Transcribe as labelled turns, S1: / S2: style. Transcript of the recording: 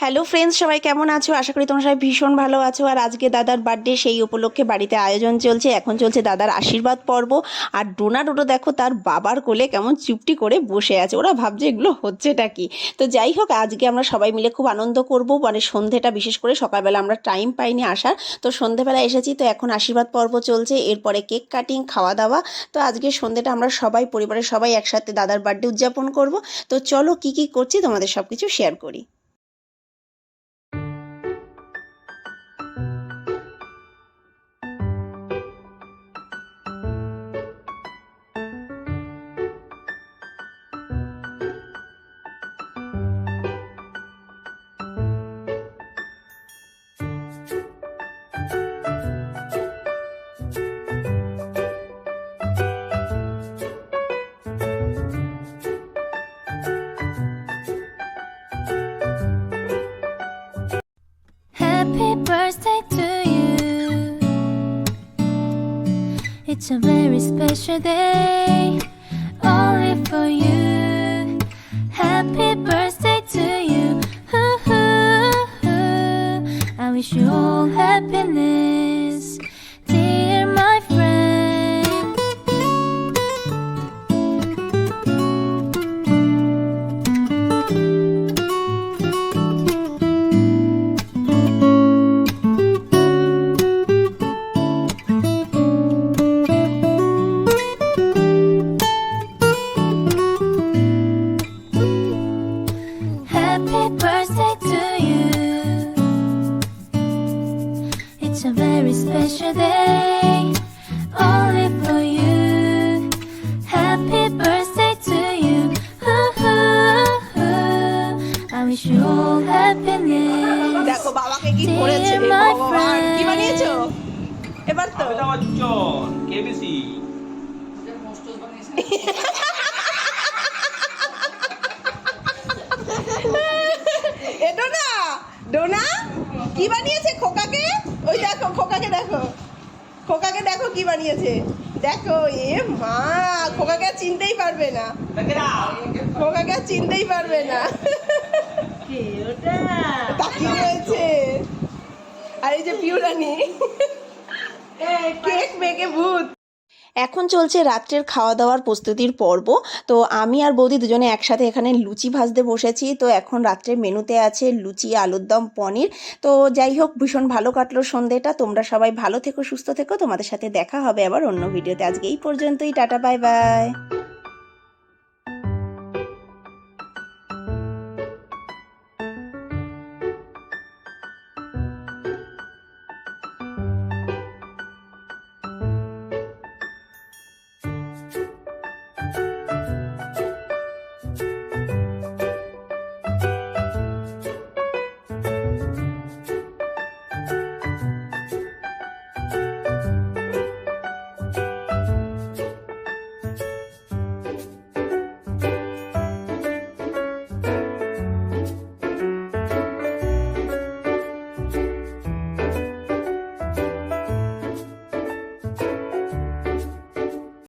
S1: Hello friends সবাই কেমন আছো? আশা করি তোমরা সবাই ভীষণ ভালো আছো। আর আজকে দাদার বার্থডে সেই উপলক্ষে বাড়িতে আয়োজন চলছে। এখন চলছে দাদার আশীর্বাদ পর্ব। আর ডোনা ডোটো দেখো, তার বাবার কোলে কেমন চুপটি করে বসে আছে। ওরা ভাবছে এগুলো হচ্ছেটা কি? তো যাই হোক, আজকে আমরা সবাই মিলে খুব আনন্দ করব। মানে সন্ধেটা বিশেষ করে সকালবেলা আমরা টাইম পাইনি আসার। তো সন্ধেবেলা এসেছি, তো এখন আশীর্বাদ পর্ব চলছে। এরপরে কেক কাটিং খাওয়া দাওয়া তো আজকে সন্ধেটা আমরা সবাই, পরিবারের সবাই একসাথে দাদার বার্থডে উদযাপন করব। তো চলো কি কি করছি, তোমাদের সব কিছু শেয়ার করি।
S2: It's a very special day, only for you. It's a very special day, only for you. Happy birthday to you. ooh, ooh, ooh. I wish you all happiness.
S1: দেখো বাবাকে কি
S2: Dear
S1: করেছে
S2: my
S1: ভগবান কি
S2: friend.
S1: বানিয়েছো এবার তো
S3: Amitabh Bachchan KBC
S1: এ ডোনা ডোনা কি বানিয়েছে খোকাকে ওই দেখো খোকাকে দেখো। খোকাকে দেখো কি বানিয়েছে। দেখো এ মা খোকাকে আর চিনতেই পারবে না। খোকাকে আর চিনতেই পারবে না। তাকিয়ে রয়েছে আর এই যে পিউরানি কেক মেকে ভূত। এখন চলছে রাত্রের খাওয়া দাওয়ার প্রস্তুতির পর্ব। তো আমি আর বৌদি দুজনে একসাথে এখানে লুচি ভাজতে বসেছি। তো এখন রাত্রের মেনুতে আছে লুচি, আলুর দম, পনির। তো যাই হোক, ভীষণ ভালো কাটলো সন্ধেটা তোমরা সবাই ভালো থেকো, সুস্থ থেকো। তোমাদের সাথে দেখা হবে আবার অন্য ভিডিওতে। আজকে এই পর্যন্তই। Tata, bye bye.